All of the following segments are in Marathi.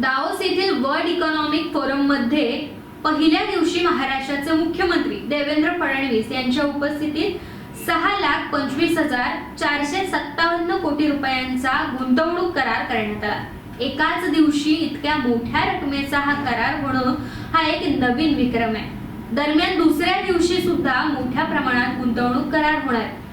दाओस येथील वर्ल्ड इकॉनॉमिक फोरममध्ये पहिल्या दिवशी महाराष्ट्राचे मुख्यमंत्री देवेंद्र फडणवीस यांच्या उपस्थितीत सहा लाख पंचवीस हजार चारशे सत्तावन्न कोटी रुपयांचा गुंतवणूक करार करण्यात आला एकाच दिवशी इतक्या मोठ्या रकमेचा हा करार होणं हा एक नवीन विक्रम आहे दरम्यान दुसऱ्या दिवशी सुद्धा मोठ्या प्रमाणात गुंतवणूक करार होणार आहे.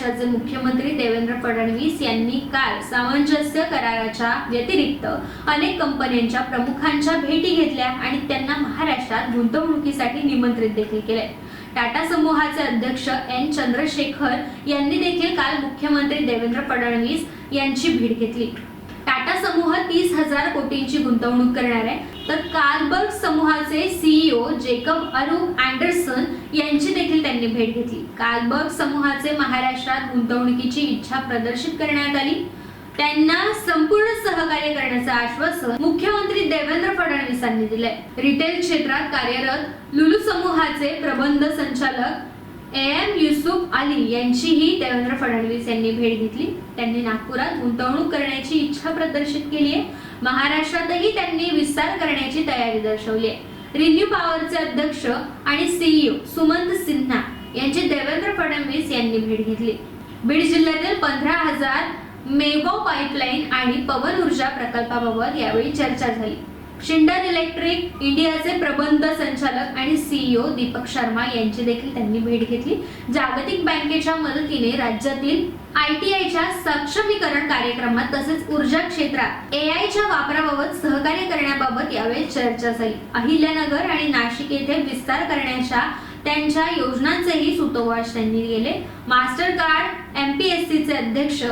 महाराष्ट्राचे मुख्यमंत्री देवेंद्र फडणवीस यांनी काल सामंजस्य कराराच्या व्यतिरिक्त अनेक कंपन्यांच्या प्रमुखांच्या भेटी घेतल्या आणि त्यांना महाराष्ट्रात गुंतवणुकीसाठी निमंत्रित देखील केले. टाटा समूहाचे अध्यक्ष एन चंद्रशेखर यांनी देखील काल मुख्यमंत्री देवेंद्र फडणवीस यांची भेट घेतली. समूह तीस हजार कोटींची गुंतवणूक करणार आहे. तर कार्लबर्ग समूहाचे सीईओ जेकब अरुग अँडरसन यांची देखील त्यांनी भेट घेतली. कार्लबर्ग समूहाचे महाराष्ट्रात गुंतवणुकीची इच्छा प्रदर्शित करण्यात आली. त्यांना संपूर्ण सहकार्य करण्याचं आश्वासन मुख्यमंत्री देवेंद्र फडणवीसांनी दिलंय. रिटेल क्षेत्रात कार्यरत लुलू समूहाचे प्रबंध संचालक एम युसुफ अली यांचीही देवेंद्र फडणवीस यांनी भेट घेतली. त्यांनी नागपुरात गुंतवणूक करण्याची इच्छा प्रदर्शित केली आहे. महाराष्ट्रातही त्यांनी विस्तार करण्याची तयारी दर्शवली आहे. रिन्यू पॉवरचे अध्यक्ष आणि सीईओ सुमंत सिन्हा यांची देवेंद्र फडणवीस यांनी भेट घेतली. बीड जिल्ह्यातील पंधरा हजार मेगाव पाईपलाईन आणि पवन ऊर्जा प्रकल्पाबाबत यावेळी चर्चा झाली. शिंडर इलेक्ट्रिक इंडियाचे प्रबंध संचालक आणि सीईओ दीपक शर्मा यांची देखील त्यांनी भेट घेतली. जागतिक बँकेच्या मदतीने राज्यातील आय टी आयच्या सक्षमीकरण कार्यक्रमात तसेच ऊर्जा क्षेत्रात ए आयच्या वापराबाबत सहकार्य करण्याबाबत यावेळी चर्चा झाली. अहिल्यानगर आणि नाशिक येथे विस्तार करण्याच्या त्यांच्या योजनांचेही सुतोवाच त्यांनी केले. मास्टर कार्ड एमपीएससीचे अध्यक्ष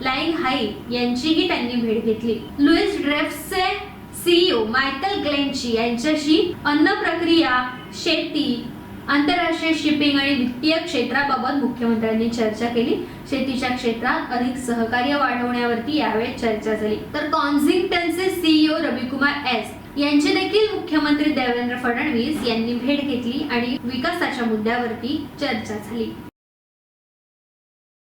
लाईन हाई यांचीही त्यांनी भेट घेतली. लुईस ड्रेफ्सचे सीईओ मायकल ग्लेनची यांच्याशी अन्न प्रक्रिया शेती आंतरराष्ट्रीय शिपिंग आणि वित्तीय क्षेत्राबाबत मुख्यमंत्र्यांनी चर्चा केली. शेतीच्या क्षेत्रात अधिक सहकार्य वाढवण्यावरती यावेळी चर्चा झाली. तर कॉन्झिंग्टनचे सीईओ रविकुमार एस यांची देखील मुख्यमंत्री देवेंद्र फडणवीस यांनी भेट घेतली आणि विकासाच्या मुद्द्यावरती चर्चा झाली.